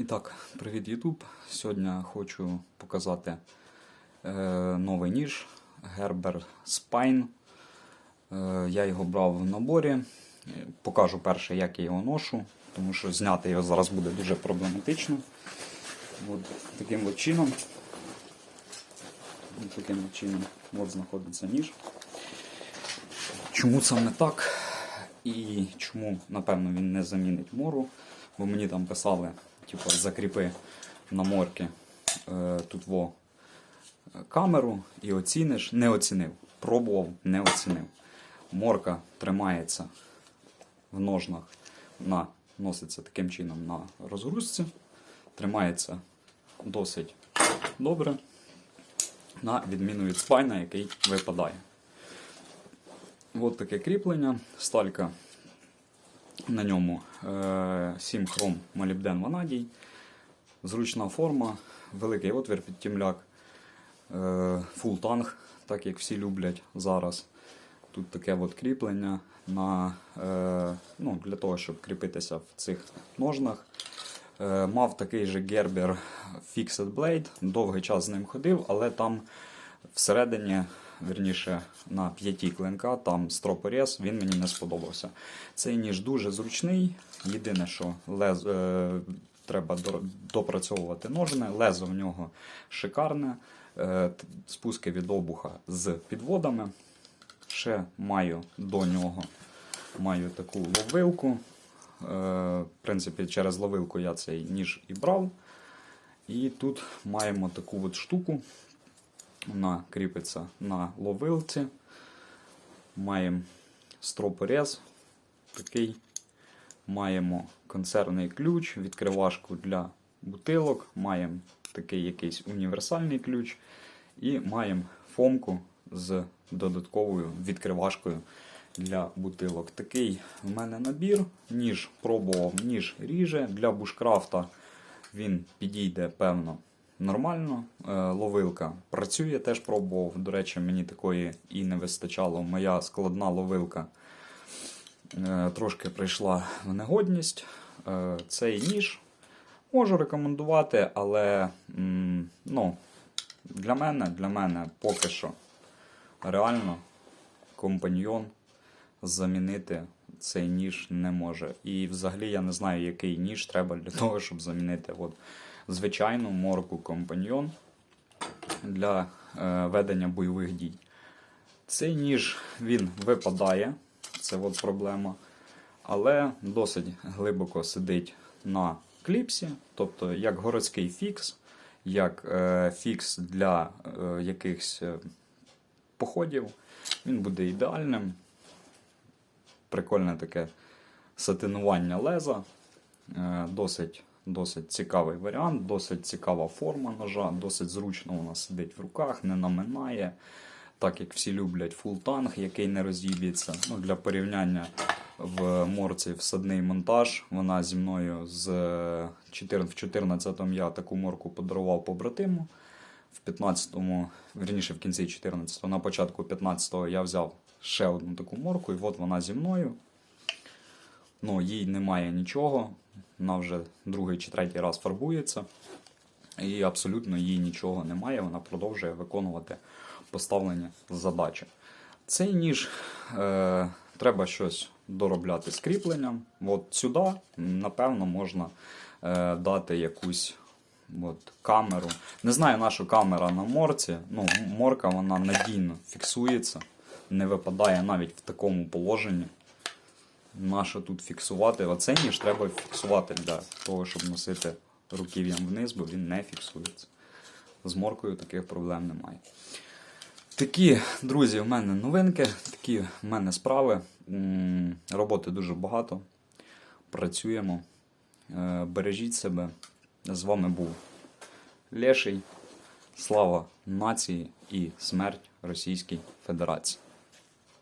І так, привіт YouTube. Сьогодні хочу показати е, новий ніж Gerber Spine. Е, я його брав в наборі. Покажу перше, як я його ношу, тому що зняти його зараз буде дуже проблематично. От таким от чином. От таким от чином от знаходиться ніж. Чому саме так? І чому, напевно, він не замінить мору? Бо мені там писали, типу, закріпи на морки е, тут во камеру і оціниш. Не оцінив. Пробував, не оцінив. Морка тримається в ножнах, на, носиться таким чином на розгрузці. Тримається досить добре, на відміну від спайна, який випадає. От таке кріплення, сталька на ньому е, 7 хром молібден ванадій, зручна форма, великий отвір під тімляк, е, фул танк, так як всі люблять зараз. Тут таке от кріплення на, е, ну, для того, щоб кріпитися в цих ножнах. Е, мав такий же Gerber Fixed Blade, довгий час з ним ходив, але там всередині, верніше на п'яті клинка, там стропорез, він мені не сподобався. Цей ніж дуже зручний. Єдине, що лез, е, треба допрацьовувати ножни, лезо в нього шикарне, е, спуски від обуха з підводами. Ще маю до нього маю таку ловилку. Е, В принципі, через ловилку я цей ніж і брав. І тут маємо таку от штуку. Вона кріпиться на ловилці. Маємо стропорез такий. Маємо консервний ключ, відкривашку для бутилок, маємо такий якийсь універсальний ключ. І маємо фомку з додатковою відкривашкою для бутилок. Такий в мене набір. Ніж пробував, ніж ріже. Для бушкрафта він підійде, певно, нормально. Е, Ловилка працює, теж пробував. До речі, мені такої і не вистачало. Моя складна ловилка е, трошки прийшла в негодність. Е, Цей ніж можу рекомендувати, але ну, для мене, для мене поки що реально компаньйон замінити цей ніж не може. І взагалі я не знаю, який ніж треба для того, щоб замінити от, звичайну морку компаньйон для е, ведення бойових дій. Цей ніж він випадає, це от проблема, але досить глибоко сидить на кліпсі, тобто як городський фікс, як е, фікс для е, якихось е, походів. Він буде ідеальним. Прикольне таке сатинування леза. Е, Досить, досить цікавий варіант, досить цікава форма ножа, досить зручно вона сидить в руках, не наминає. Так як всі люблять фултанг, який не роз'їб'ється. Ну, для порівняння в морці всадний монтаж. Вона зі мною з 14, в 14-му я таку морку подарував побратиму. В 15-му, верніше в кінці 14-го, на початку 15-го я взяв ще одну таку морку, і от вона зі мною. Ну, їй немає нічого. Вона вже другий чи третій раз фарбується. І абсолютно їй нічого немає. Вона продовжує виконувати поставлені задачі. Цей ніж е, треба щось доробляти з кріпленням. От сюди, напевно, можна е, дати якусь от, камеру. Не знаю, наша камера на морці. Ну, морка вона надійно фіксується, не випадає навіть в такому положенні. Нащо тут фіксувати? Оцей ніж треба фіксувати для того, щоб носити руків'ям вниз, бо він не фіксується. З моркою таких проблем немає. Такі, друзі, в мене новинки, такі в мене справи. Роботи дуже багато. Працюємо. Е, Бережіть себе. З вами був Леший. Слава нації і смерть Російській Федерації.